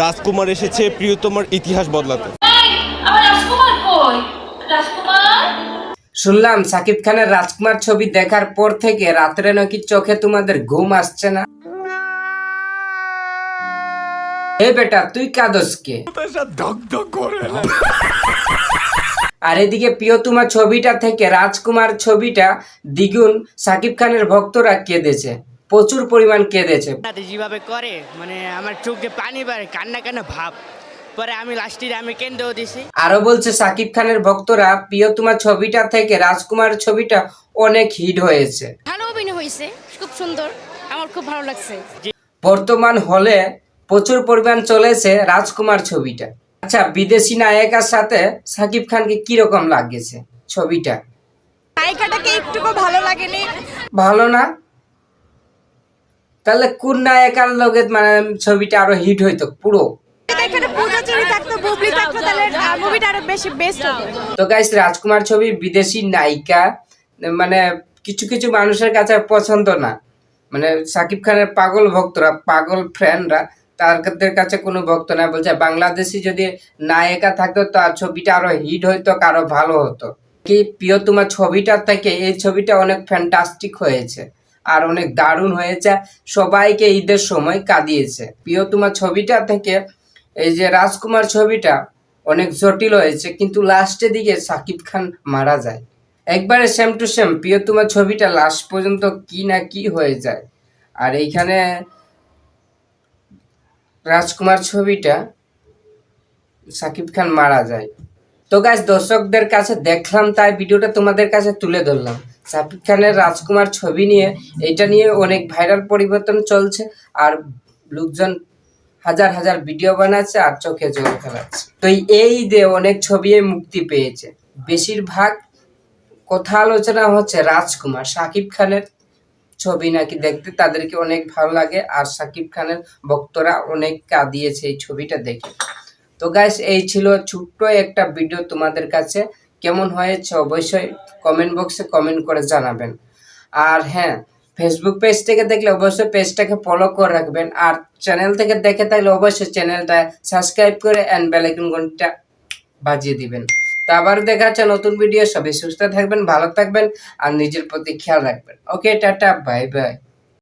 রাজকুমার এসেছে প্রিয়তমার ইতিহাস বদলাতে। আমার রাজকুমার কই? রাজকুমার? শুনলাম সাকিব খানের রাজকুমার ছবি দেখার পর থেকে রাত্রে নাকি চোখে তোমাদের ঘুম আসছে না। এ বেটা তুই কাদস কে? আর এদিকে প্রিয়তমা ছবিটা থেকে রাজকুমার ছবিটা দ্বিগুণ সাকিব খানের ভক্তরা কেঁদেছে। প্রচুর পরিমাণ কেঁদেছে। যেভাবে করে মানে আমার চোখে পানি বাড়ে কান্না কান্না ভাব? পরে আমি লাস্টের আমি কেন্দ্রেও দিছি। আরও বলছে সাকিব খানের ভক্তরা প্রিয়তমা ছবিটা থেকে রাজকুমার ছবিটা অনেক হিট হয়েছে। ভালো অভিনয় হয়েছে খুব সুন্দর আমার খুব ভালো লাগছে। বর্তমান হলে প্রচুর পরিমাণ চলেছে রাজকুমার ছবিটা। আচ্ছা বিদেশি নায়িকার সাথে সাকিব খানকে কীরকম লাগেছে ছবিটা? নায়িকাটাকে একটুকু ভালো লাগেনি। ভালো না? তাহলে কোন নায়িকার লগে মানে ছবিটা আরও হিট হইতো? পুরো? আরও তো গাইস রাজকুমার ছবি বিদেশি নায়িকা মানে কিছু কিছু মানুষের কাছে পছন্দ না। মানে সাকিব খানের পাগল ভক্তরা পাগল ফ্রেন্ডরা তাদের কাছে কোনো ভক্ত না বলছে বাংলাদেশি যদি নায়িকা থাকতো তার ছবিটা আরও হিট হইতো আরও ভালো হতো। কি প্রিয় তোমার ছবিটা থেকে এই ছবিটা অনেক ফ্যান্টাস্টিক হয়েছে। আর অনেক দারুণ হয়েছে। সবাইকে ঈদের সময় কাঁদিয়েছে। প্রিয়তমা ছবিটা থেকে এই যে রাজকুমার ছবিটা অনেক জটিল হয়েছে, কিন্তু লাস্টের দিকে সাকিব খান মারা যায়। একবারে সেম টু সেম প্রিয়তমা ছবিটা লাস্ট পর্যন্ত কি না কি হয়ে যায়। আর এইখানে রাজকুমার ছবিটা সাকিব খান মারা যায়। তো গাছ দর্শকদের কাছে দেখলাম, তাই ভিডিওটা তোমাদের কাছে তুলে ধরলাম। সাকিব খানের রাজকুমার ছবি নিয়ে, এটা নিয়ে অনেক ভাইরাল পরিবর্তন চলছে আর লোকজন হাজার হাজার ভিডিও বানাচ্ছে আর চোখে জল ফেলাচ্ছে। তো এই ঈদে অনেক ছবি মুক্তি পেয়েছে। বেশিরভাগ কথা আলোচনা হচ্ছে রাজকুমার, সাকিব খানের ছবি নাকি দেখতে তাদেরকে অনেক ভালো লাগে আর সাকিব খানের ভক্তরা অনেক কাঁদিয়েছে এই ছবিটা দেখে। তো গাইস এই ছিল ছোট্ট একটা ভিডিও তোমাদের কাছে। কেমন হয়েছে অবশ্যই কমেন্ট বক্সে কমেন্ট করে জানাবেন। আর হ্যাঁ ফেসবুক পেজ থেকে দেখলে অবশ্যই পেজটাকে ফলো করে রাখবেন। আর চ্যানেল থেকে দেখে থাকলে অবশ্যই চ্যানেলটা সাবস্ক্রাইব করে অ্যান্ড বেলাইকন ঘণ্টা বাজিয়ে দিবেন। তো আবার দেখা হচ্ছে নতুন ভিডিও সবাই সুস্থ থাকবেন, ভালো থাকবেন, আর নিজের প্রতি খেয়াল রাখবেন। ওকে টাটা বাই বাই